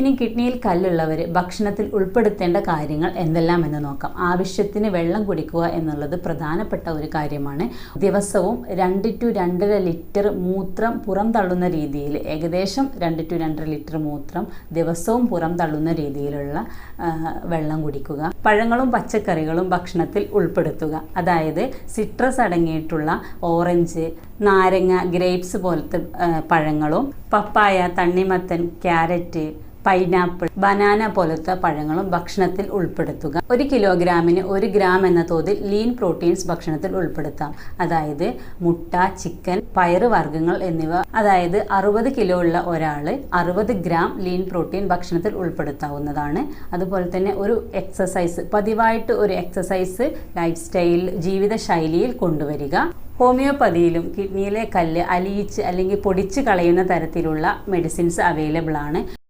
ഇനി കിഡ്നിയിൽ കല്ലുള്ളവർ ഭക്ഷണത്തിൽ ഉൾപ്പെടുത്തേണ്ട കാര്യങ്ങൾ എന്തെല്ലാം എന്ന് നോക്കാം. ആവശ്യത്തിന് വെള്ളം കുടിക്കുക എന്നുള്ളത് പ്രധാനപ്പെട്ട ഒരു കാര്യമാണ്. ദിവസവും രണ്ട് ടു രണ്ടര ലിറ്റർ മൂത്രം പുറം തള്ളുന്ന രീതിയിൽ ഏകദേശം രണ്ട് ടു രണ്ടര ലിറ്റർ മൂത്രം ദിവസവും പുറം തള്ളുന്ന രീതിയിലുള്ള വെള്ളം കുടിക്കുക. പഴങ്ങളും പച്ചക്കറികളും ഭക്ഷണത്തിൽ ഉൾപ്പെടുത്തുക. അതായത് സിട്രസ് അടങ്ങിയിട്ടുള്ള ഓറഞ്ച് നാരങ്ങ ഗ്രേപ്സ് പോലത്തെ പഴങ്ങളും പപ്പായ തണ്ണിമത്തൻ ക്യാരറ്റ് പൈനാപ്പിൾ ബനാന പോലത്തെ പഴങ്ങളും ഭക്ഷണത്തിൽ ഉൾപ്പെടുത്തുക. ഒരു കിലോഗ്രാമിന് ഒരു ഗ്രാം എന്ന തോതിൽ ലീൻ പ്രോട്ടീൻസ് ഭക്ഷണത്തിൽ ഉൾപ്പെടുത്താം. അതായത് മുട്ട ചിക്കൻ പയറ് വർഗങ്ങൾ എന്നിവ. അതായത് അറുപത് കിലോ ഉള്ള ഒരാൾ അറുപത് ഗ്രാം ലീൻ പ്രോട്ടീൻ ഭക്ഷണത്തിൽ ഉൾപ്പെടുത്താവുന്നതാണ്. അതുപോലെ തന്നെ ഒരു എക്സസൈസ് പതിവായിട്ട് ഒരു എക്സസൈസ് ലൈഫ് സ്റ്റൈൽ ജീവിത ശൈലിയിൽ കൊണ്ടുവരിക. ഹോമിയോപ്പതിയിലും കിഡ്നിയിലെ കല്ല് അലിയിച്ച് അല്ലെങ്കിൽ പൊടിച്ച് കളയുന്ന തരത്തിലുള്ള മെഡിസിൻസ് അവൈലബിൾ ആണ്